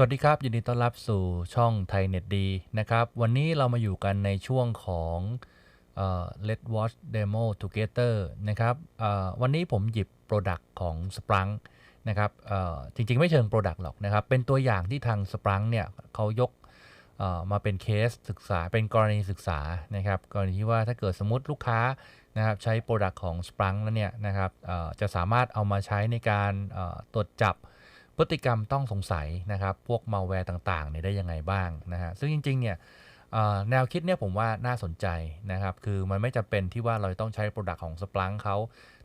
สวัสดีครับ ยินดีต้อนรับสู่ช่องไทยเน็ตดีนะครับ วันนี้เรามาอยู่กันในช่วงของเอ่อ Let Watch Demo Together นะครับเอ่อวันนี้ผมหยิบ Product ของ Splunk นะครับเอ่อจริงๆ ไม่เชิง Product หรอกนะครับ เป็นตัวอย่างที่ทาง Splunk เนี่ยเขายกเอ่อมาเป็นเคสศึกษาเป็นกรณีศึกษานะครับกรณีที่ว่าถ้าเกิดสมมติลูกค้านะครับใช้ Product ของ Splunk แล้วเนี่ยนะครับเอ่อจะสามารถเอามาใช้ในการเอ่อตรวจจับ พฤติกรรมต้องสงสัยนะครับ พวกมาแวร์ต่างๆเนี่ยได้ยังไงบ้างนะฮะซึ่งจริงๆเนี่ยแนวคิดเนี่ยผมว่าน่าสนใจนะครับ คือมันไม่จำเป็นที่ว่าเราต้องใช้ Product ของ Splunk เขา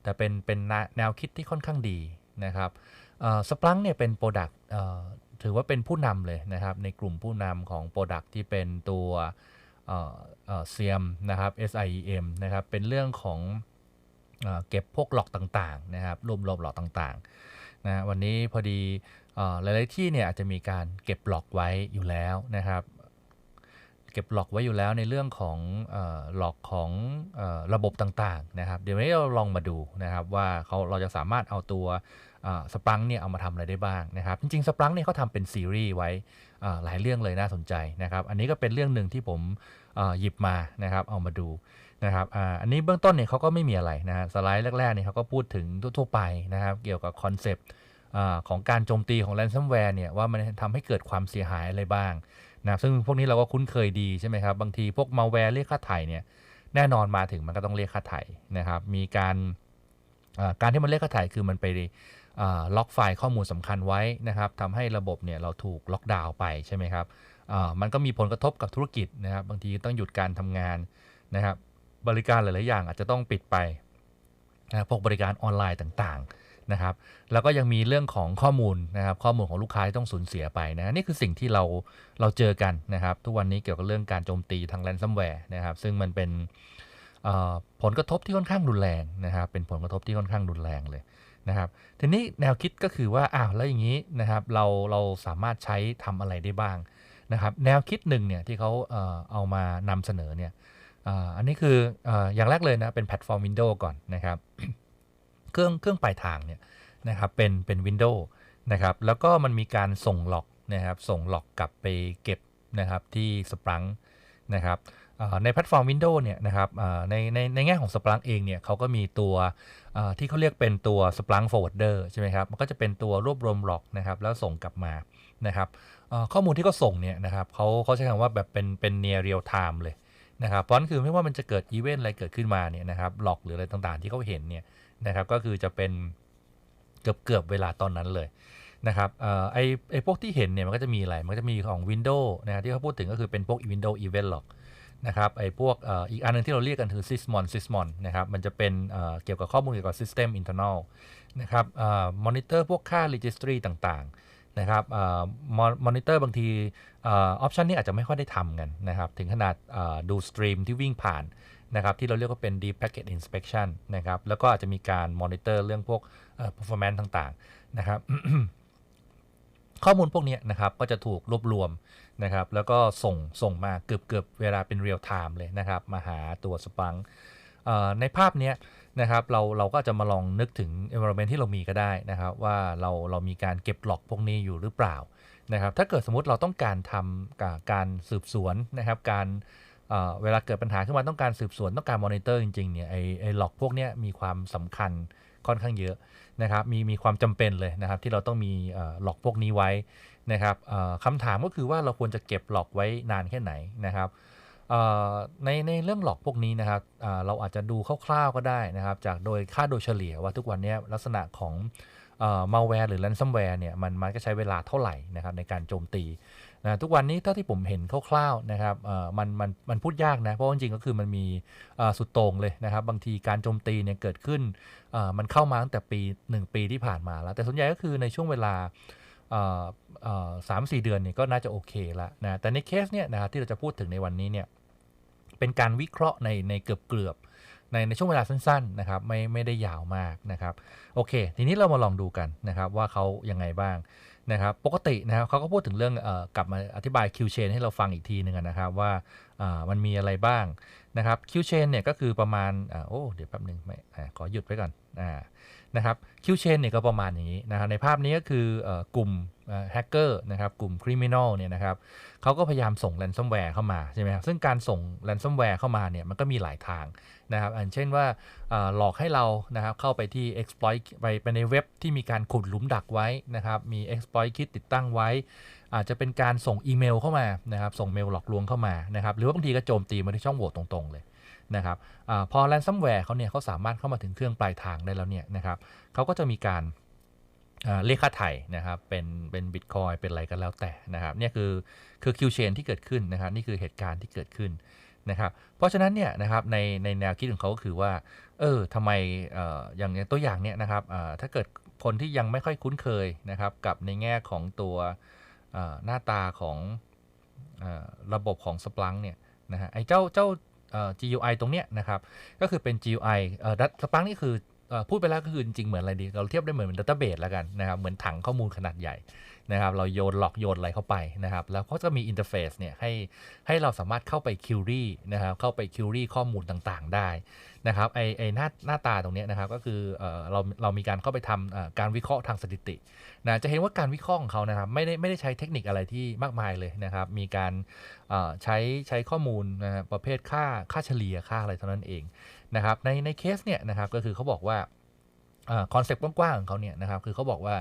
แต่เป็นเป็นแนวคิดที่ค่อนข้างดีนะครับสปลังเนี่ยเป็น Product เอ่อถือว่าเป็นผู้นำเลยนะครับ ในกลุ่มผู้นำของ Product ที่เป็นตัวเอ่อเอ่อ SIEM นะครับ SIEM นะครับเป็นเรื่องของเอเก็บพวกหลอกต่างๆนะครับรวมรวมหลอกต่างๆ นะวันนี้พอดีหลาย ๆ ที่เนี่ยอาจจะมีการเก็บหลอกไว้อยู่แล้วนะครับ เก็บหลอกไว้อยู่แล้วในเรื่องของหลอกของอระบบต่าง ๆ นะครับ เดี๋ยววันนี้เราลองมาดูนะครับว่าเขาเราจะสามารถเอาตัวสปรังเนี่ยเอามาทำอะไรได้บ้างนะครับ จริง ๆ สปรังเนี่ยเขาทำเป็นซีรีส์ไว้หลายเรื่องเลยน่าสนใจนะครับ อันนี้ก็เป็นเรื่องหนึ่งที่ผมหยิบมานะครับเอามาดู นะครับอ่าอันนี้เบื้องต้นเนี่ยเขาก็ไม่มีอะไรนะฮะสไลด์แรกๆเนี่ยเขาก็พูดถึงทั่วๆไปนะครับเกี่ยวกับคอนเซปต์ของการโจมตีของ ransomware เนี่ยว่ามันทำให้เกิดความเสียหายอะไรบ้างนะซึ่งพวกนี้เราก็คุ้นเคยดีใช่ไหมครับ บางทีพวก malware เรียกค่าไถ่เนี่ยแน่นอนมาถึงมันก็ต้องเรียกค่าไถ่นะครับ มีการการที่มันเรียกค่าไถ่คือมันไปล็อกไฟล์ข้อมูลสำคัญไว้นะครับทำให้ระบบเนี่ยเราถูกล็อกดาวน์ไปใช่ไหมครับอ่ามันก็มีผลกระทบกับธุรกิจนะครับ บางทีต้องหยุดการทำงานนะครับ บริการหลาย ๆ อย่างอาจจะต้องปิดไปนะพวกบริการออนไลน์ต่าง ๆ นะครับ แล้วก็ยังมีเรื่องของข้อมูลนะครับ ข้อมูลของลูกค้าที่ต้องสูญเสียไปนะนี่คือสิ่งที่เราเราเจอกันนะครับ ทุกวันนี้เกี่ยวกับเรื่องการโจมตีทางแรนซัมแวร์นะครับ ซึ่งมันเป็นผลกระทบที่ค่อนข้างรุนแรงนะครับ เป็นผลกระทบที่ค่อนข้างรุนแรงเลยนะครับ ทีนี้แนวคิดก็คือว่าอ้าวแล้วอย่างนี้นะครับ เราเราสามารถใช้ทำอะไรได้บ้างนะครับ แนวคิดหนึ่งเนี่ยที่เขาเอ่อเอามานำเสนอเนี่ย อันนี้คือออย่างแรกเลยนะ เป็นแพลตฟอร์ม Windows ก่อนนะครับ เครื่องเครื่องปลายทางเนี่ยนะครับเป็นเป็น Windows นะครับแล้วก็มันมีการส่งหลอกนะครับส่งหลอกกลับไปเก็บนะครับที่ Splunk นะครับในแพลตฟอร์ม Windows เนี่ยนะครับในในในแง่ของ Splunk เองเนี่ยเขาก็มีตัวที่เขาเรียกเป็นตัว Splunk Forwarder ใช่ไหมครับ มันก็จะเป็นตัวรวบรวมหลอกนะครับแล้วส่งกลับมานะครับข้อมูลที่เขาส่งเนี่ยนะครับเขาเขาใช้คำว่าแบบเป็นเป็น near real time เลย นะครับเพราะนั่นคือไม่ว่ามันจะเกิดอีเวนต์อะไรเกิดขึ้นมาเนี่ยนะครับหลอกหรืออะไรต่างๆที่เขาเห็นเนี่ยนะครับก็คือจะเป็นเกือบเกือบเวลาตอนนั้นเลยนะครับออไอไอพวกที่เห็นเนี่ยมันก็จะมีอะไร มันก็จะมีของ Windows นะที่เขาพูดถึงก็คือเป็นพวก Windows Event Log นะครับไอพวกเอ่ออีกอันหนึงที่เราเรียกกันคือ Sysmon Sysmon นะครับมันจะเป็นเกี่ยวกับข้อมูลเกี่ยวกับ System Internal นะครับเอ่อ Monitor พวกค่า Registry ต่างๆ นะครับเอ่อ Monitor บางทีออ option นี้อาจจะไม่ค่อยได้ทำกันนะครับ ถึงขนาดดูสตรีมที่วิ่งผ่านนะครับที่เราเรียกว่าเป็น deep packet inspection นะครับแล้วก็อาจจะมีการมอนิเตอร์เรื่องพวกเอ่อ performance ต่างๆนะครับข้อมูลพวกนี้นะครับก็จะถูกรวบรวมนะครับแล้วก็ส่งส่งมาเกือบเกือบเวลาเป็น real time เลยนะครับมาหาตัวสปัง ในภาพเนี้ยนะครับเราเราก็จะมาลองนึกถึง environment ที่เรามีก็ได้นะครับ ว่าเราเรามีการเก็บหลอกพวกนี้อยู่หรือเปล่านะครับ ถ้าเกิดสมมติเราต้องการทำกการสืบสวนนะครับ การเเวลาเกิดปัญหาขึ้นมาต้องการสืบสวนต้องการมอนิเตอร์จริงๆเนี่ยไอไอหลอกพวกนี้มีความสำคัญค่อนข้างเยอะนะครับมีมีความจำเป็นเลยนะครับ ที่เราต้องมีหลอกพวกนี้ไว้นะครับคำถามก็คือว่าเราควรจะเก็บหลอกไว้นานแค่ไหนนะครับ ในในเรื่องหลอกพวกนี้นะครับเราอาจจะดูคร่าวๆก็ได้นะครับ จากโดยค่าโดยเฉลี่ยว่าทุกวันนี้ลักษณะของเอ่อ malware หรือ ransomware เนี่ยมันมันก็ใช้เวลาเท่าไหร่นะครับในการโจมตีนะทุกวันนี้เท่าที่ผมเห็นคร่าวๆนะครับมันมันมันพูดยากนะ เพราะจริงๆก็คือมันมีสุดโต่งเลยนะครับ บางทีการโจมตีเนี่ยเกิดขึ้นมันเข้ามาตั้งแต่ปี 1 ปีที่ผ่านมาแล้ว แต่ส่วนใหญ่ก็คือในช่วงเวลาสามสี่เดือนเนี่ยก็น่าจะโอเคละนะแต่ในเคสเนี่ยนะครับที่เราจะพูดถึงในวันนี้เนี่ย เป็นการวิเคราะห์ในในเกือบเกือบๆในในช่วงเวลาสั้นๆนะครับไม่ไม่ได้ยาวมากนะครับโอเค ทีนี้เรามาลองดูกันนะครับว่าเขายังไงบ้างนะครับปกตินะครับเขาก็พูดถึงเรื่องออกลับมาอธิบาย Q chain ให้เราฟังอีกทีหนึ่งนะครับว่ามันมีอะไรบ้างนะครับ Q chain เนี่ยก็คือประมาณอโอ้เดี๋ยวแป๊บหนึ่งไม่ขอหยุดไว้ก่อนอนะครับคิวเชนเนี่ยก็ประมาณอย่างนี้นะครับในภาพนี้ก็คืออกลุ่ม แฮกเกอร์นะครับกลุ่มคริมินอลเนี่ยนะครับเขาก็พยายามส่งแรนซัมแวร์เข้ามาใช่ไหมครับซึ่งการส่งแรนซัมแวร์เข้ามาเนี่ยมันก็มีหลายทางนะครับอันเช่นว่าหลอกให้เรานะครับเข้าไปที่ exploit ไปไปในเว็บที่มีการขุดหลุมดักไว้นะครับมี exploit kit ติดตั้งไว้ อาจจะเป็นการส่งอีเมลเข้ามานะครับส่งเมลหลอกลวงเข้ามานะครับหรือว่าบางทีก็โจมตีมาที่ช่องโหว่ตรงๆเลยนะครับอพอแรนซัมแวร์เขาเนี่ยเขาสามารถเข้ามาถึงเครื่องปลายทางได้แล้วเนี่ยนะครับเขาก็จะมีการ เรียกค่าไถ่นะครับเป็นเป็นบิตคอยเป็นอะไรกันแล้วแต่นะครับเนี่ยคือคือคิวเชนที่เกิดขึ้นนะครับนี่คือเหตุการณ์ที่เกิดขึ้นนะครับเพราะฉะนั้นเนี่ยนะครับในในแนวคิดของเขาก็คือว่าเออทำไมเอ่ออย่างตัวอย่างเนี่ยนะครับอ่าถ้าเกิดคนที่ยังไม่ค่อยคุ้นเคยนะครับกับในแง่ของตัวหน้าตาของออระบบของ Splunk เนี่ยนะฮะไอ้เจ้าเจ้าเอ่อ GUI ตรงเนี้ยนะครับก็คือเป็น GUI เอ่อ Splunk นี่คือ พูดไปแล้วก็คือจริงเหมือนอะไรดี เราเทียบได้เหมือนดัตเตอร์เบสแล้วกันนะครับ เหมือนถังข้อมูลขนาดใหญ่นะครับ เราโยนหลอกโยนอะไรเข้าไปนะครับ แล้วเขาจะมีอินเทอร์เฟซเนี่ยให้ให้เราสามารถเข้าไปคิวรี่นะครับ เข้าไปคิวรี่ข้อมูลต่างๆ ได้นะครับ ไอไอหน้าหน้าตาตรงนี้นะครับ ก็คือเราเรามีการเข้าไปทำการวิเคราะห์ทางสถิตินะจะเห็นว่าการวิเคราะห์ของเขานะครับไม่ได้ไม่ได้ใช้เทคนิคอะไรที่มากมายเลยนะครับ มีการใช้ใช้ข้อมูลนะฮะประเภทค่าค่าเฉลี่ยค่าอะไรเท่านั้นเอง นะครับในในเคสเนี่ยนะครับก็คือเขาบอกว่าคอนเซ็ปต์กว้างๆของเขาเนี่ยนะครับคือเขาบอกว่า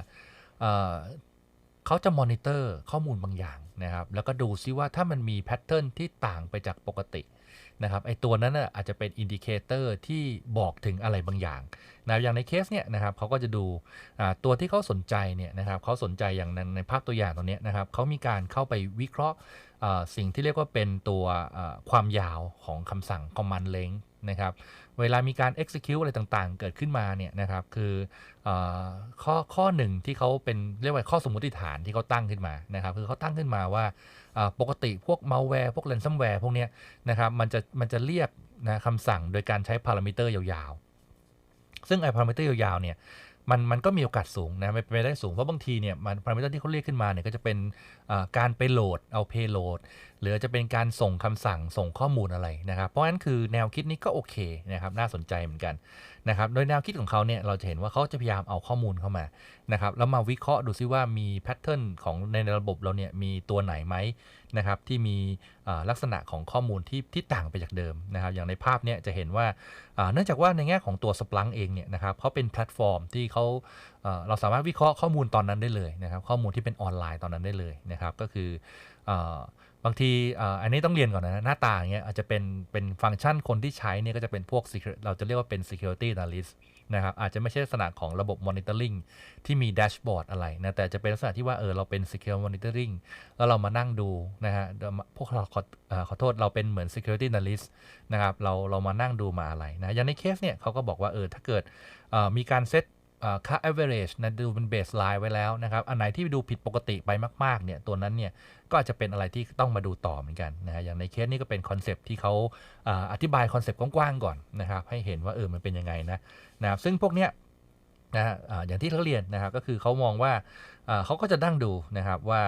เขาจะมอนิเตอร์ข้อมูลบางอย่างนะครับแล้วก็ดูซิว่าถ้ามันมีแพทเทิร์นที่ต่างไปจากปกตินะครับไอตัวนั้นน่ะอาจจะเป็นอินดิเคเตอร์ที่บอกถึงอะไรบางอย่างนะอย่างในเคสเนี่ยนะครับเขาก็จะดูตัวที่เขาสนใจเนี่ยนะครับเขาสนใจอย่างในในภาพตัวอย่างตรงเนี้ยนะครับเขามีการเข้าไปวิเคราะห์สิ่งที่เรียกว่าเป็นตัวความยาวของคำสั่ง command length นะครับ เวลามีการ execute อะไรต่างๆ เกิดขึ้นมาเนี่ยนะครับคืออข้อข้อหนึ่งที่เขาเป็นเรียกว่าข้อสมมติฐานที่เขาตั้งขึ้นมานะครับคือเขาตั้งขึ้นมาว่าปกติพวก malware พวก ransomware พวกเนี้ยนะครับมันจะมันจะเรียกนะคำสั่งโดยการใช้พารามิเตอร์ยาวๆ ซึ่งไอ้พารามิเตอร์ยาวๆเนี่ยมันมันก็มีโอกาสสูงนะไม่เป็นไปได้สูง เพราะบางทีเนี่ยมันพารามิเตอร์ที่เขาเรียกขึ้นมาเนี่ยก็จะเป็นการไปโหลดเอาเพโหลด หรือจะเป็นการส่งคำสั่งส่งข้อมูลอะไรนะครับ เพราะฉะนั้นคือแนวคิดนี้ก็โอเคนะครับน่าสนใจเหมือนกันนะครับโดยแนวคิดของเขาเนี่ยเราจะเห็นว่าเขาจะพยายามเอาข้อมูลเข้ามานะครับแล้วมาวิเคราะห์ดูซิว่ามีแพทเทิร์นของในระบบเราเนี่ยมีตัวไหนไหมนะครับที่มีลักษณะของข้อมูลที่ที่ต่างไปจากเดิมนะครับอย่างในภาพเนี่ยจะเห็นว่าเนื่องจากว่าในแง่ของตัว Splunk เองเนี่ยนะครับเขาเป็นแพลตฟอร์มที่เขาเราสามารถวิเคราะห์ข้อมูลตอนนั้นได้เลยนะครับข้อมูลที่เป็นออนไลน์ตอนนั้นได้เลยนะครับก็คืออ บางทีอันนี้ต้องเรียนก่อนนะหน้าตาอย่างเงี้ยอาจจะเป็นเป็นฟังก์ชันคนที่ใช้เนี่ยก็จะเป็นพวก เราจะเรียกว่าเป็น security analyst นะครับอาจจะไม่ใช่ลักษณะของระบบ monitoring ที่มีแดชบอร์ดอะไรนะแต่จะเป็นลักษณะที่ว่าเออเราเป็น secure monitoring แล้วเรามานั่งดูนะฮะพวกเราขอขอโทษเราเป็นเหมือน security analyst นะครับเราเรามานั่งดูมาอะไรนะอย่างในเคสเนี่ยเขาก็บอกว่าเออถ้าเกิดมีการเซต ค่า average นะดูเป็น baseline ไว้แล้วนะครับ อันไหนที่ดูผิดปกติไปมาก ๆ เนี่ย ตัวนั้นเนี่ย ก็อาจจะเป็นอะไรที่ต้องมาดูต่อเหมือนกันนะฮะอย่างในเคสนี้ก็เป็นคอนเซปที่เขาอธิบายคอนเซปต์กว้าง ๆ ก่อนนะครับ ให้เห็นว่าเออมันเป็นยังไงนะนะครับซึ่งพวกเนี้ยนะฮะอย่างที่เขาเรียนนะครับก็คือเขามองว่าเขาก็จะดั้งดูนะครับว่า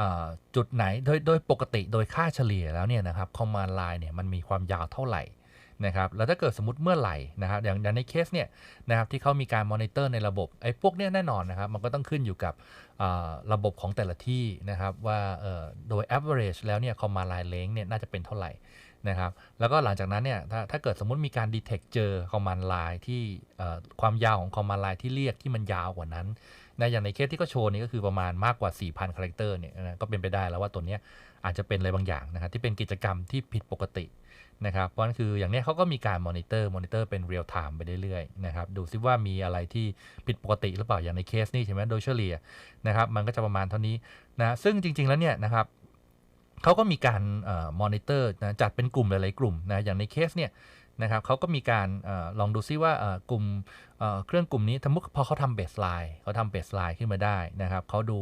อ่าจุดไหนโดยโดยปกติโดยค่าเฉลี่ยแล้วเนี่ยนะครับคอมมานด์ไลน์เนี่ยมันมีความยาวเท่าไหร่ นะครับแล้วถ้าเกิดสมมติเมื่อไหร่นะครับอย่างในเคสเนี่ยนะครับที่เขามีการมอนิเตอร์ในระบบไอ้พวกเนี้ยแน่นอนนะครับมันก็ต้องขึ้นอยู่กับระบบของแต่ละที่นะครับว่าโดย average แล้วเนี่ย command line length เนี่ยน่าจะเป็นเท่าไหร่นะครับแล้วก็หลังจากนั้นเนี่ยถ้าถ้าเกิดสมมติมีการ detect เจอ command line ที่ความยาวของ command line ที่เรียกที่มันยาวกว่านั้นนะอย่างในเคสที่เขาโชว์นี่ก็คือประมาณมากกว่า 4,000คาแรคเตอร์เนี่ยนะก็เป็นไปได้แล้วว่าตัวเนี้ยอาจจะเป็นอะไรบางอย่างนะครับที่เป็นกิจกรรมที่ผิดปกติ นะครับเพราะฉะนั้นคืออย่างเนี้ยเขาก็มีการมอนิเตอร์มอนิเตอร์เป็นเรียลไทม์ไปเรื่อยๆนะครับดูซิว่ามีอะไรที่ผิดปกติหรือเปล่าอย่างในเคสนี้ใช่ไหมโดยเฉลี่ยนะครับมันก็จะประมาณเท่านี้นะซึ่งจริง ๆแล้วเนี่ยนะครับเขาก็มีการมอนิเตอร์นะจัดเป็นกลุ่มหลายๆกลุ่มนะอย่างในเคสเนี่ยนะครับเขาก็มีการออลองดูซิว่ากลุ่ม เครื่องกลุ่มนี้สมมติพอเขาทำเบสไลน์เขาทำเบสไลน์ขึ้นมาได้นะครับเขาดู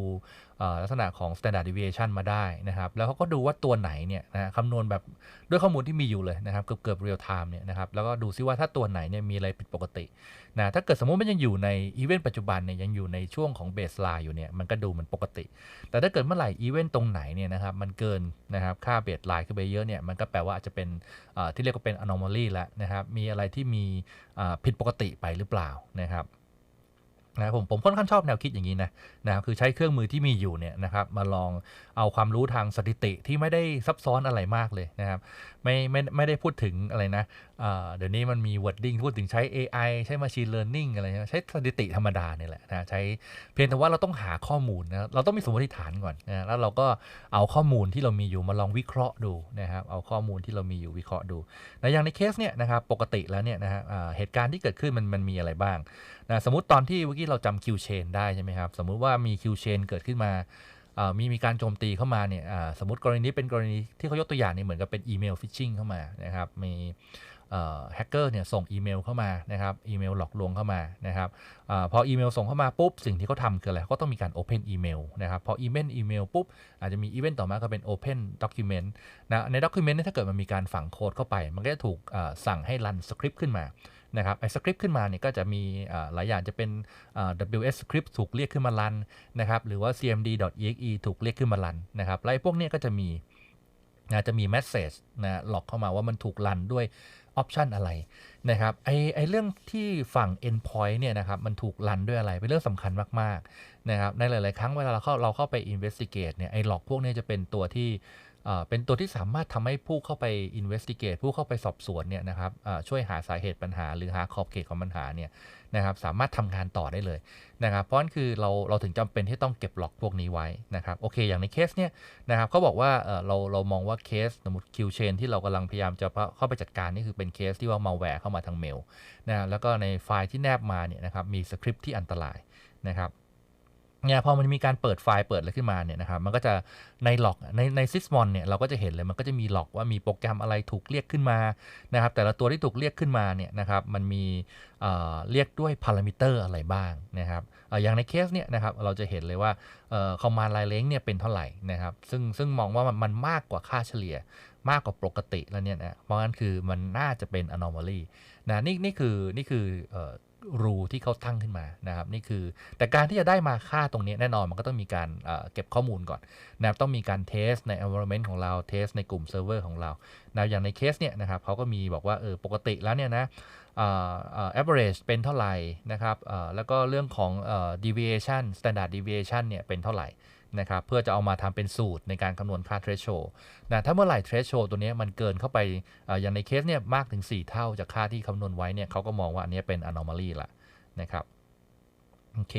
ลักษณะของ standard deviation มาได้นะครับ แล้วเขาก็ดูว่าตัวไหนเนี่ยนะคำนวณแบบด้วยข้อมูลที่มีอยู่เลยนะครับ เกือบเกือบ real time เนี่ยนะครับ แล้วก็ดูซิว่าถ้าตัวไหนเนี่ยมีอะไรผิดปกตินะถ้าเกิดสมมติมันยังอยู่ในอีเวนต์ปัจจุบันเนี่ยยังอยู่ในช่วงของเบสไลน์อยู่เนี่ยมันก็ดูเหมันปกติ แต่ถ้าเกิดเมื่อไหร่อีเวนต์ตรงไหนเนี่ยนะครับมันเกินนะครับค่าเบสไลน์ขึ้นไปเยอะเนี่ยมันก็แปลว่าอาจจะเป็นที่เรียกว่าเป็น anomaly แล้วนะครับมีอะไรที่มีผิดปกติไปหรือเปล่านะครับ นะผมผมค่อนข้างชอบแนวคิดอย่างนี้นะนะครับคือใช้เครื่องมือที่มีอยู่เนี่ยนะครับมาลองเอาความรู้ทางสถิติที่ไม่ได้ซับซ้อนอะไรมากเลยนะครับไม่ไม่ไม่ได้พูดถึงอะไรนะเเดี๋ยวนี้มันมี wording พูดถึงใช้ AI ใช้ machine learning อะไรใช้สถิติธรรมดาเนี่ยแหละนะใช้เพียงแต่ว่าเราต้องหาข้อมูลนะเราต้องมีสมมติฐานก่อนนะแล้วเราก็เอาข้อมูลที่เรามีอยู่มาลองวิเคราะห์ดูนะครับเอาข้อมูลที่เรามีอยู่วิเคราะห์ดูนะอย่างในเคสเนี่ยนะครับปกติแล้วเนี่ยนะฮะเหตุการณ์ที่เกิดขึ้นมันมันมีอะไรบ้าง นะสมมติตอนที่เมื่อกี้เราจำ Q chain ได้ใช่ไหมครับ สมมุติว่ามี Q chain เกิดขึ้นมาอ่ามีมีการโจมตีเข้ามาเนี่ยอ่าสมมติกรณีนี้เป็นกรณีที่เขายกตัวอย่างนี่เหมือนกับเป็นอีเมลฟิชชิงเข้ามานะครับมีแฮกเกอร์เนี่ยส่งอีเมลเข้ามานะครับอีเมลหลอกลวงเข้ามานะครับอาพออีเมลส่งเข้ามาปุ๊บสิ่งที่เขาทำคืออะไรเขาต้องมีการ Open อีเมลนะครับพออีเมลอีเมลปุ๊บอาจจะมีอีเวนต์ต่อมาก็เป็น Open Document นะใน Document เนี่ยถ้าเกิดมันมีการฝังโค้ดเข้าไป มันก็จะถูกอ่าสั่งให้รันสคริปต์ขึ้นมา นะครับไอ้สคริปต์ขึ้นมาเนี่ยก็จะมีหลายอย่างจะเป็น WS script ถูกเรียกขึ้นมารันนะครับหรือว่า cmd.exe ถูกเรียกขึ้นมารันนะครับแล้วไอ้พวกนี้ก็จะมีนะจะมี message นะหลอกเข้ามาว่ามันถูกรันด้วยออปชันอะไรนะครับไอไอเรื่องที่ฝั่ง endpoint เนี่ยนะครับมันถูกรันด้วยอะไร เป็นเรื่องสำคัญมาก ๆ นะครับในหลาย ๆ ครั้งเวลาเราเข้าเราเข้าไป investigate เนี่ยไอหลอกพวกนี้จะเป็นตัวที่ เป็นตัวที่สามารถทำให้ผู้เข้าไป investigate ผู้เข้าไปสอบสวนเนี่ยนะครับช่วยหาสาเหตุปัญหา หรือหาขอบเขตของปัญหาเนี่ยนะครับสามารถทำงานต่อได้เลยนะครับเพราะนั่นคือเราเราถึงจำเป็นที่ต้องเก็บล็อกพวกนี้ไว้นะครับโอเค อย่างในเคสเนี่ยนะครับเขาบอกว่าเราเรามองว่าเคสสมมติ Q chain ที่เรากำลังพยายามจะเข้าไปจัดการนี่คือเป็นเคสที่ว่า malware เข้ามาทางเมลนะแล้วก็ในไฟล์ที่แนบมาเนี่ยนะครับมีสคริปต์ที่อันตรายนะครับ เนี่ยพอมันมีการเปิดไฟล์เปิดอะไรขึ้นมาเนี่ยนะครับมันก็จะในล็อกในในซิสมอนเนี่ยเราก็จะเห็นเลยมันก็จะมีล็อกว่ามีโปรแกรมอะไรถูกเรียกขึ้นมานะครับแต่ละตัวที่ถูกเรียกขึ้นมาเนี่ยนะครับมันมีเอ่อเรียกด้วยพารามิเตอร์อะไรบ้างนะครับออย่างในเคสเนี่ยนะครับเราจะเห็นเลยว่าคอมมานด์ไลน์เลงเนี่ยเป็นเท่าไหร่นะครับซึ่งซึ่งมองว่ามันมากกว่าค่าเฉลี่ยมากกว่าปกติแล้วเนี่ยนะเพราะงั้นคือมันน่าจะเป็น anomaly นะนี่นี่คือนี่คืออ รูที่เขาตั้งขึ้นมานะครับนี่คือ แต่การที่จะได้มาค่าตรงนี้แน่นอนมันก็ต้องมีการเอ่อเก็บข้อมูลก่อนนะครับต้องมีการเทสใน environment ของเราเทสในกลุ่มเซิร์ฟเวอร์ของเรานะอย่างในเคสเนี่ยนะครับเขาก็มีบอกว่าเออปกติแล้วเนี่ยนะเอ่อเอ่อ average เป็นเท่าไหร่นะครับเออแล้วก็เรื่องของเอ่อ deviation standard deviation เนี่ยเป็นเท่าไหร่ นะครับเพื่อจะเอามาทำเป็นสูตรในการคำนวณค่า threshold นะถ้าเมื่อไหร่ threshold ตัวนี้มันเกินเข้าไปออย่างในเคสเนี่ยมากถึง 4 เท่าจากค่าที่คำนวณไว้เนี่ยเขาก็มองว่าอันนี้เป็น anomaly ละนะครับโอเค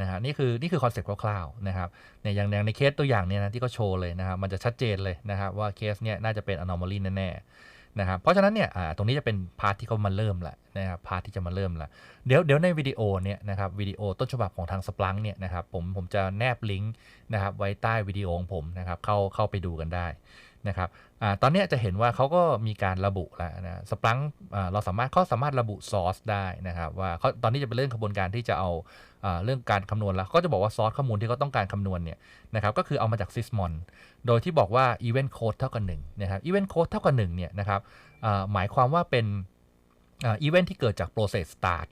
นะฮะนี่คือนี่คือคอนเซ็ปต์คร่าวๆนะครับเนี่ยอย่างในเคสตัวอย่างเนี่ยนะที่เขาโชว์เลยนะครับมันจะชัดเจนเลยนะครับว่าเคสเนี่ยน่าจะเป็น anomaly แน่ๆ นะครับเพราะฉะนั้นเนี่ยตรงนี้จะเป็นพาร์ทที่เขามาเริ่มละนะครับพาร์ทที่จะมาเริ่มละเดี๋ยวเดี๋ยวในวิดีโอเนี่ยนะครับวิดีโอต้นฉบับของทางสปลังเนี่ยนะครับผมผมจะแนบลิงก์นะครับไว้ใต้วิดีโอของผมนะครับเข้าเข้าไปดูกันได้นะครับ อตอนนี้จะเห็นว่าเขาก็มีการระบุแล้วนะสปลังเราสามารถเขาสามารถระบุซอสได้นะครับว่าเขาตอนนี้จะเป็นเรื่องกระบวนการที่จะเอาอเรื่องการคำนวณแล้วก็จะบอกว่าซอสข้อมูลที่เขาต้องการคำนวณเนี่ยนะครับก็คือเอามาจาก Sysmon โดยที่บอกว่า event code เท่ากับ1นะครับ event code เท่ากับ1เนี่ยนะครับหมายความว่าเป็นอ่า event ที่เกิดจาก process start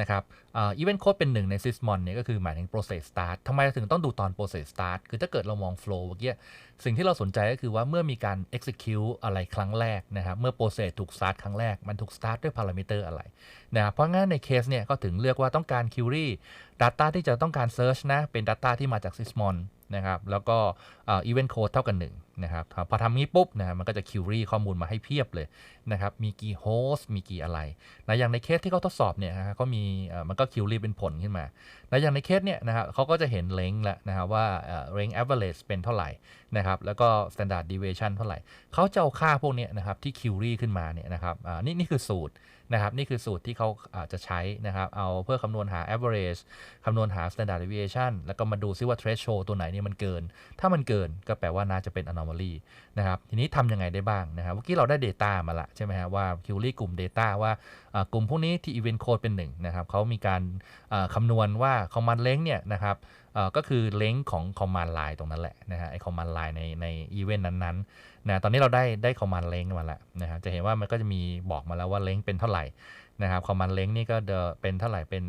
นะครับอีเวนต์โค้ดเป็นหนึ่งในซิสมอนเนี่ยก็คือหมายถึง process start ทำไมเราถึงต้องดูตอน process start คือถ้าเกิดเรามอง flow เมื่อกี้สิ่งที่เราสนใจก็คือว่าเมื่อมีการ execute อะไรครั้งแรกนะครับ เมื่อ process ถูก start ครั้งแรก มันถูก start ด้วย parameter อะไรนะครับเพราะงั้นในเคสเนี่ยก็ถึงเลือกว่าต้องการ query data ที่จะต้องการ search นะเป็น data ที่มาจากซิสมอน นะครับแล้วก็เอ่อ event code เท่ากัน1นะครับพอทำงี้ปุ๊บนะมันก็จะ query ข้อมูลมาให้เพียบเลยนะครับมีกี่ host มีกี่อะไรนะอย่างในเคสที่เขาทดสอบเนี่ยนะฮะก็มีเอ่อมันก็ query เป็นผลขึ้นมานะอย่างในเคสเนี่ยนะครับเขาก็จะเห็น length แล้วนะครับว่าเอ่อ length average เป็นเท่าไหร่นะครับแล้วก็ standard deviation เท่าไหร่เขาจะเอาค่าพวกนี้นะครับที่ query ขึ้นมาเนี่ยนะครับอ่านี่นี่คือสูตร นะครับนี่คือสูตรที่เขาอาจจะใช้นะครับเอาเพื่อคำนวณหา average คำนวณหา standard deviation แล้วก็มาดูซิว่า threshold ตัวไหนเนี่ยมันเกิน ถ้ามันเกินก็แปลว่าน่าจะเป็น anomaly นะครับทีนี้ทำยังไงได้บ้างนะครับเมื่อกี้เราได้ data มาละใช่ไหมฮะว่า query กลุ่ม data ว่าอ่ากลุ่มพวกนี้ที่ event code เป็น1นะครับเขามีการคำนวณว่า command length เนี่ยนะครับก็คือ length ของ command line ตรงนั้นแหละนะฮะไอ้ command line ในใน event นั้นๆ นะตอนนี้เราได้ได้คอมมานด์เลงมาแล้วนะครับจะเห็นว่ามันก็จะมีบอกมาแล้วว่าเล้งเป็นเท่าไหร่นะครับคอมมานด์เลงนี่ก็เดเป็นเท่าไหร่เป็น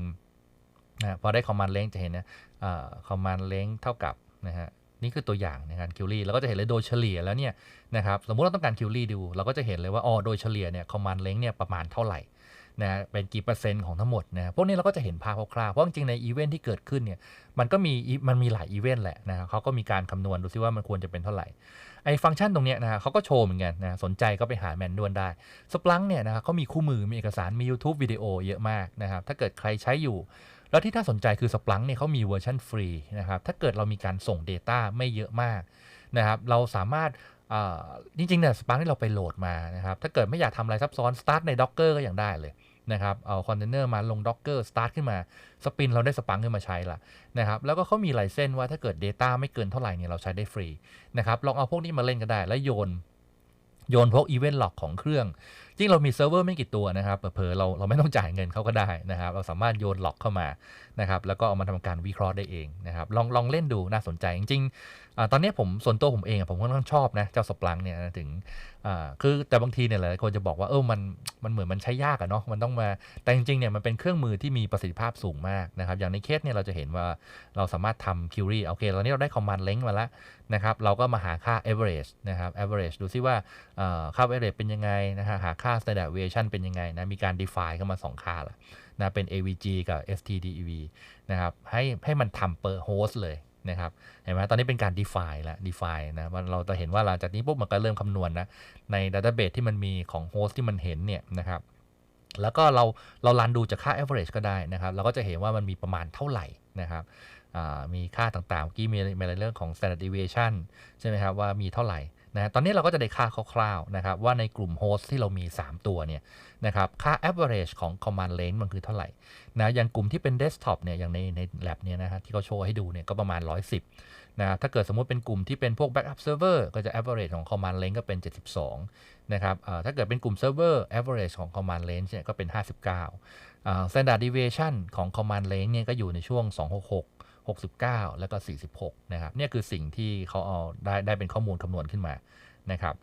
นะพอได้คอมมานด์เลงจะเห็นนะเอ่อ command length เท่ากับนะฮะนี่คือตัวอย่างในการคิวรี่เราก็จะเห็นเลยโดยเฉลี่ยแล้วเนี่ยนะครับสมมุติเราต้องการคิวรี่ดู เราก็จะเห็นเลยว่าอ๋อโดยเฉลี่ยเนี่ยคอมมานด์เลงเนี่ยประมาณเท่าไหร่ นะเป็นกี่เปอร์เซ็นต์ของทั้งหมดนะพวกนี้เราก็จะเห็นภาพคร่าวๆเพราะจริงๆในอีเวนท์ที่เกิดขึ้นเนี่ยมันก็มีมันมีหลายอีเวนต์แหละนะครับเขาก็มีการคำนวณดูซิว่ามันควรจะเป็นเท่าไหร่ไอ้ฟังก์ชันตรงเนี้ยนะเขาก็โชว์เหมือนกันนะสนใจก็ไปหาแมนนวลได้สปลังเนี่ยนะครับเขามีคู่มือมีเอกสารมี YouTube วิดีโอเยอะมากนะครับถ้าเกิดใครใช้อยู่ แล้วที่น่าสนใจคือสปลังเนี่ยเขามีเวอร์ชันฟรีนะครับถ้าเกิดเรามีการส่ง Data ไม่เยอะมากนะครับเราสามารถจริงๆเนี่ยสปาร์ที่เราไปโหลดมานะครับ ถ้าเกิดไม่อยากทำอะไรซับซ้อน สตาร์ทใน Docker ก็ยังได้เลย นะครับเอาคอนเทนเนอร์มาลง Docker สตาร์ทขึ้นมาสปินเราได้สปังขึ้นมาใช้ละนะครับแล้วก็เขามีไลเซนส์ว่าถ้าเกิด Data ไม่เกินเท่าไหร่เนี่ยเราใช้ได้ฟรีนะครับลองเอาพวกนี้มาเล่นก็ได้แล้วโยนโยนพวกอีเวนต์หลอกของเครื่อง จริงเรามีเซิร์ฟเวอร์ไม่กี่ตัวนะครับ เผลอเราเราไม่ต้องจ่ายเงินเขาก็ได้นะครับ เราสามารถโยนหลอกเข้ามานะครับ แล้วก็เอามาทำการวิเคราะห์ได้เองนะครับ ลองลองเล่นดูน่าสนใจจริงๆ ตอนนี้ผมส่วนตัวผมเองผมค่อนข้างชอบนะ เจ้าสปลังเนี่ยถึงอ่าคือแต่บางทีเนี่ยหลายคนจะบอกว่าเออมันมันเหมือนมันใช้ยากอะเนาะมันต้องมาแต่จริงๆเนี่ยมันเป็นเครื่องมือที่มีประสิทธิภาพสูงมากนะครับอย่างในเคสเนี่ยเราจะเห็นว่าเราสามารถทำ query โอเคตอนนี้เราได้ command length มาแล้วนะครับเราก็มาหาค่า average นะครับ average ดูซิว่าเอ่อค่า average เป็นยังไงนะฮะหาค่า standard deviation เป็นยังไงนะมีการ define เข้ามา 2 ค่าละนะเป็น avg กับ stdev นะครับให้ให้มันทำ per host เลย นะครับเห็นไหมตอนนี้เป็นการ define แล้ว define นะว่าเราจะเห็นว่าหลังจากนี้ปุ๊บมันก็เริ่มคำนวณนะใน database ที่มันมีของ host ที่มันเห็นเนี่ยนะครับแล้วก็เราเรารันดูจากค่า average ก็ได้นะครับ เราก็จะเห็นว่ามันมีประมาณเท่าไหร่นะครับมีค่าต่างๆเมื่อกี้มีมีเรื่องของ standard deviation ใช่ไหมครับว่ามีเท่าไหร่ นะตอนนี้เราก็จะได้ค่าคร่าวๆนะครับว่าในกลุ่มโฮสต์ที่เรามี 3 ตัวเนี่ยนะครับค่า average ของ command length มันคือเท่าไหร่นะอย่างกลุ่มที่เป็น desktop เนี่ยอย่างในใน lab เนี่ยนะฮะที่เขาโชว์ให้ดูเนี่ยก็ประมาณ 110นะถ้าเกิดสมมุติเป็นกลุ่มที่เป็นพวก backup server ก็จะ average ของ command length ก็เป็น 72นะครับถ้าเกิดเป็นกลุ่ม server average ของ command length เนี่ยก็เป็น 59อ่า standard deviation ของ command length เนี่ยก็อยู่ในช่วง 266 69 แล้วก็ 46 นะครับเนี่ยคือสิ่งที่เขาเอาได้ได้เป็นข้อมูลคำนวณขึ้นมานะครับ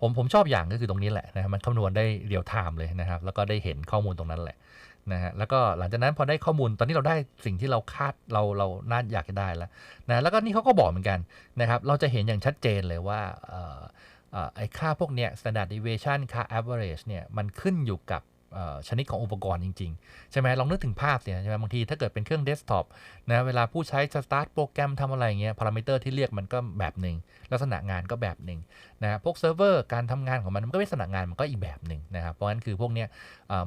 ผมผมชอบอย่างก็คือตรงนี้แหละนะมันคำนวณได้เรียลไทม์เลยนะครับ แล้วก็ได้เห็นข้อมูลตรงนั้นแหละนะฮะแล้วก็หลังจากนั้นพอได้ข้อมูลตอนนี้เราได้สิ่งที่เราคาดเราเราน่าอยากจะได้แล้วนะแล้วก็นี่เขาก็บอกเหมือนกันนะครับเราจะเห็นอย่างชัดเจนเลยว่าไอ้ค่าพวกเนี้ย standard deviation ค่า average เนี่ยมันขึ้นอยู่กับ ชนิดของอุปกรณ์จริง ๆ ใช่ไหมลองนึกถึงภาพสิใช่ไหมบางทีถ้าเกิดเป็นเครื่องเดสก์ท็อปนะเวลาผู้ใช้สตาร์ทโปรแกรมทำอะไรเงี้ยพารามิเตอร์ที่เรียกมันก็แบบหนึ่งลักษณะงานก็แบบหนึ่งนะพวกเซิร์ฟเวอร์การทำงานของมันมันก็เป็นลักษณะงานมันก็อีกแบบหนึ่งนะครับเพราะงั้นคือพวกเนี้ย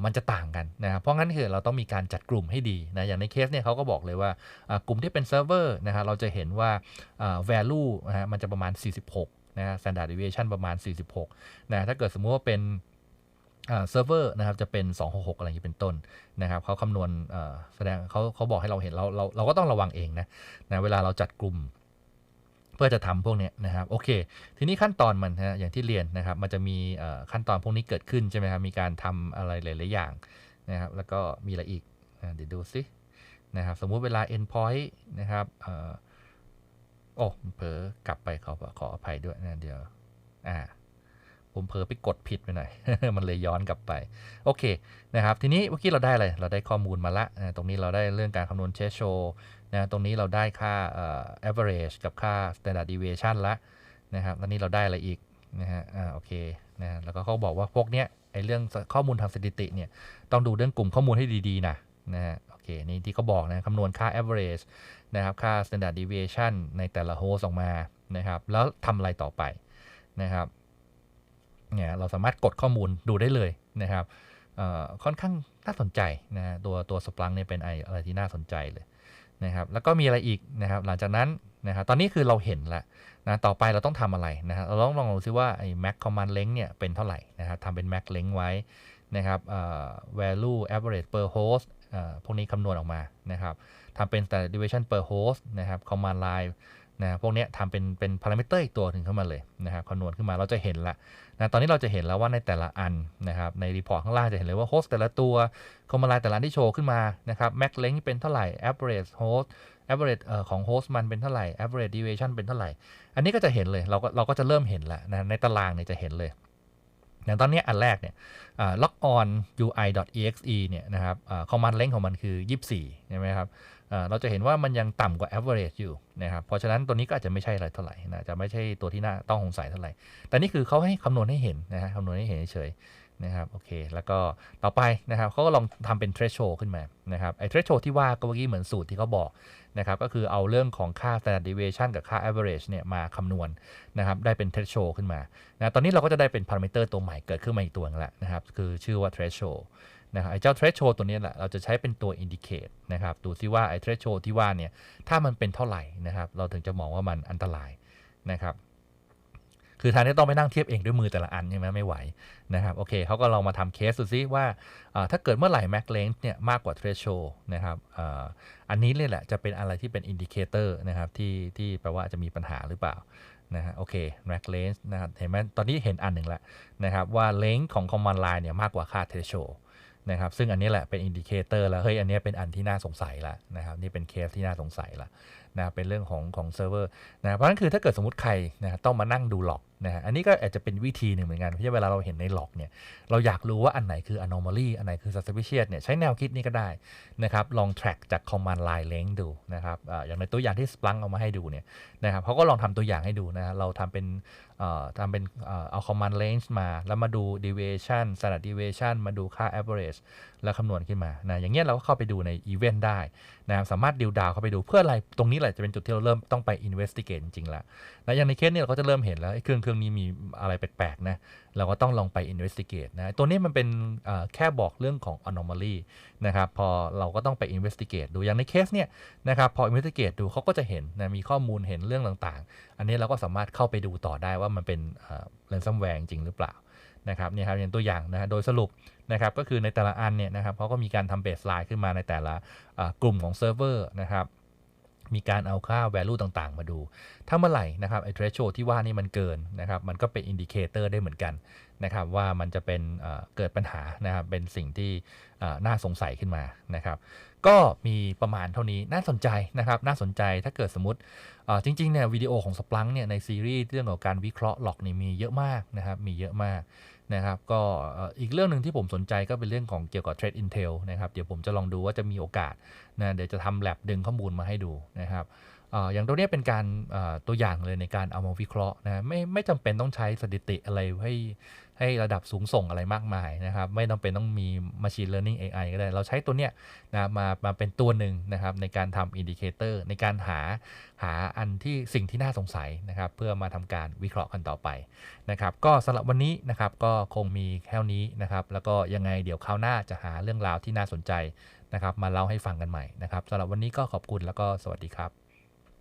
มันจะต่างกันนะครับเพราะงั้นคือเราต้องมีการจัดกลุ่มให้ดีนะอย่างในเคสเนี่ยเขาก็บอกเลยว่ากลุ่มที่เป็นเซิร์ฟเวอร์นะฮะเราจะเห็นว่า value นะฮะมันจะประมาณ 46นะ standard deviation ประมาณ 46นะถ้าเกิดสมมุติว่าเป็น เซิร์ฟเวอร์นะครับจะเป็น 266 อะไรอย่างนี้เป็นต้นนะครับเขาคำนวณแสดงเขาเขาบอกให้เราเห็นเราเราเราก็ต้องระวังเองนะนะเวลาเราจัดกลุ่ม เพื่อจะทำพวกนี้นะครับโอเค ทีนี้ขั้นตอนมันนะอย่างที่เรียนนะครับ มันจะมีขั้นตอนพวกนี้เกิดขึ้นใช่ไหมครับมีการทำอะไรหลาย ๆ อย่างนะครับแล้วก็มีอะไรอีกเดี๋ยวดูซินะครับสมมุติเวลา endpoint นะครับโอ้เผลอกลับไปขอขออภัยด้วยนะเดี๋ยวอ่า ผมเผลอไปกดผิดไปหน่อย มันเลยย้อนกลับไป โอเคนะครับ ทีนี้เมื่อกี้เราได้อะไร เราได้ข้อมูลมาละ ตรงนี้เราได้เรื่องการคำนวณเชสโชนะตรงนี้เราได้ค่า average กับค่า standard deviation ละนะครับตอนนี้เราได้อะไรอีกนะฮะ อ่า โอเคนะแล้วก็เขาบอกว่าพวกเนี้ยไอเรื่องข้อมูลทางสถิติเนี่ย ต้องดูเรื่องกลุ่มข้อมูลให้ดีๆนะนะฮะ โอเค นี่ที่เขาบอกนะคำนวณค่า average นะครับ ค่า standard deviation ในแต่ละโฮสออกมา นะครับ แล้วทำอะไรต่อไปนะครับ เนี่ยเราสามารถกดข้อมูลดูได้เลยนะครับค่อนข้างน่าสนใจนะตัวตัวสปลังเนี่ยเป็นไออะไรที่น่าสนใจเลยนะครับแล้วก็มีอะไรอีกนะครับหลังจากนั้นนะครับตอนนี้คือเราเห็นแล้วนะต่อไปเราต้องทำอะไรนะครับเราต้องลองดูซิว่าไอ้ max command length เนี่ยเป็นเท่าไหร่นะครับทำเป็น max length ไว้นะครับ value average per host พวกนี้คำนวณออกมานะครับทำเป็น standard deviation per host นะครับ command line นะพวกนี้ทำเป็นเป็นพารามิเตอร์อีกตัวหนึ่งเข้ามาเลยนะครับคำนวณขึ้นมาเราจะเห็นละนะตอนนี้เราจะเห็นแล้วว่าในแต่ละอันนะครับในรีพอร์ตข้างล่างจะเห็นเลยว่าโฮสต์แต่ละตัวคอมมานไลน์แต่ละที่โชว์ขึ้นมานะครับแม็กเลงเป็นเท่าไหร่ average host average ของโฮสต์มันเป็นเท่าไหร่ average deviation เป็นเท่าไหร่ อันนี้ก็จะเห็นเลยเราก็เราก็จะเริ่มเห็นล้วนะในตารางเนี่ยจะเห็นเลยอย่างตอนนี้อันแรกเนี่ย log on ui.exe เนี่ยนะครับ command length ของมันคือ 24 ใช่ไหมครับ เราจะเห็นว่ามันยังต่ำกว่า average อยู่นะครับเพราะฉะนั้นตัวนี้ก็อาจจะไม่ใช่อะไรเท่าไหร่นะจะไม่ใช่ตัวที่น่าต้องสงสัยเท่าไหร่ แต่นี่คือเขาให้คำนวณให้เห็นนะฮะคำนวณให้เห็นเฉยนะครับโอเค แล้วก็ต่อไปนะครับเขาก็ลองทำเป็น threshold ขึ้นมานะครับไอ้ threshold ที่ว่าก็เมื่อกี้เหมือนสูตรที่เขาบอกนะครับก็คือเอาเรื่องของค่า standard deviation กับค่า average เนี่ยมาคำนวณนะครับได้เป็น threshold ขึ้นมานะตอนนี้เราก็จะได้เป็น parameter ตัวใหม่เกิดขึ้นมาอีกตัวนึงล้วนะครับคือชื่อว่า threshold นะครับไอ้เจ้า threshold ตัวนี้แหละเราจะใช้เป็นตัว indicate นะครับดูซิว่าไอ้ threshold ที่ว่าเนี่ยถ้ามันเป็นเท่าไหร่นะครับเราถึงจะมองว่ามันอันตรายนะครับคือทางนี้ต้องไปนั่งเทียบเองด้วยมือแต่ละอันใช่ไหมไม่ไหวนะครับโอเคเขาก็ลองมาทำเคสดูซิว่าถ้าเกิดเมื่อไหร่ max length เนี่ยมากกว่า threshold นะครับอ,อันนี้เนี่ยแหละจะเป็นอะไรที่เป็น indicator นะครับที่ที่แปลว่าจะมีปัญหาหรือเปล่านะฮะโอเค max length นะครับเห็นไหมตอนนี้เห็นอันหนึ่งแล้วนะครับว่า length ของ command line เนี่ยมากกว่าค่า threshold นะครับซึ่งอันนี้แหละเป็นอินดิเคเตอร์แล้วเฮ้ยอันนี้เป็นอันที่น่าสงสัยละนะครับนี่เป็นเคสที่น่าสงสัยละ นะเป็นเรื่องของของเซิร์ฟเวอร์นะเพราะฉะนั้นคือถ้าเกิดสมมติใครนะต้องมานั่งดูหลอกนะอันนี้ก็อาจจะเป็นวิธีหนึ่งเหมือนกันเพราะเวลาเราเห็นในหลอกเนี่ยเราอยากรู้ว่าอันไหนคือ anomaly อันไหนคือ suspicious เนี่ยใช้แนวคิดนี้ก็ได้นะครับลอง track จาก command line length ดูนะครับอย่างในตัวอย่างที่ Splunk เอามาให้ดูเนี่ยนะครับเขาก็ลองทำตัวอย่างให้ดูนะฮะเราทำเป็นทำเป็นเอ่อเอา command range มา แล้วมาดู deviation standard deviation มาดูค่า average แล้วคำนวณขึ้นมานะอย่างเงี้ยเราก็เข้าไปดูใน event ได้ นะสามารถดิวดาวเข้าไปดูเพื่ออะไร ตรงนี้แหละจะเป็นจุดที่เราเริ่มต้องไป investigate จริงๆแล้วนะอย่างในเคสเนี่ยเราก็จะเริ่มเห็นแล้วเครื่องเครื่องนี้มีอะไรแปลกๆนะเราก็ต้องลองไป investigate นะตัวนี้มันเป็นแค่บอกเรื่องของ anomaly นะครับพอเราก็ต้องไป investigate ดูอย่างในเคสเนี่ยนะครับพอ investigate ดูเขาก็จะเห็นนะมีข้อมูลเห็นเรื่องต่างๆ อันนี้เราก็สามารถเข้าไปดูต่อได้ว่ามันเป็นเอ่อ ransomware จริงหรือเปล่านะครับเนี่ยครับอย่างตัวอย่างนะฮะโดยสรุปนะครับก็คือในแต่ละอันเนี่ยนะครับเขาก็มีการทำเบสไลน์ขึ้นมาในแต่ละกลุ่มของเซิร์ฟเวอร์นะครับมีการเอาค่า value ต่างๆ มาดู ถ้าเมื่อไหร่นะครับไอ้ threshold ที่ว่านี่มันเกินนะครับ มันก็เป็นอินดิเคเตอร์ได้เหมือนกันนะครับ ว่ามันจะเป็นเกิดปัญหานะครับ เป็นสิ่งที่น่าสงสัยขึ้นมานะครับ ก็มีประมาณเท่านี้น่าสนใจนะครับ น่าสนใจถ้าเกิดสมมติจริงๆเนี่ยวิดีโอของสปลังเนี่ยในซีรีส์เรื่องของการวิเคราะห์หลอกนี่มีเยอะมากนะครับ มีเยอะมากนะครับ ก็อีกเรื่องหนึ่งที่ผมสนใจก็เป็นเรื่องของเกี่ยวกับ Trade Intel นะครับ เดี๋ยวผมจะลองดูว่าจะมีโอกาสนะเดี๋ยวจะทำแลบดึงข้อมูลมาให้ดูนะครับ อย่างตัวนี้เป็นการตัวอย่างเลยในการเอามาวิเคราะห์นะไม่ไม่จำเป็นต้องใช้สถิติอะไรให้ให้ระดับสูงส่งอะไรมากมายนะครับ ไม่จำเป็นต้องมี Machine Learning AI ก็ได้ เราใช้ตัวเนี้ยนะมามาเป็นตัวหนึ่งนะครับในการทำอินดิเคเตอร์ในการหาหาอันที่สิ่งที่น่าสงสัยนะครับ เพื่อมาทำการวิเคราะห์กันต่อไปนะครับ ก็สำหรับวันนี้นะครับก็คงมีแค่นี้นะครับ แล้วก็ยังไงเดี๋ยวคราวหน้าจะหาเรื่องราวที่น่าสนใจนะครับ มาเล่าให้ฟังกันใหม่นะครับสำหรับวันนี้ก็ขอบคุณแล้วก็สวัสดีครับ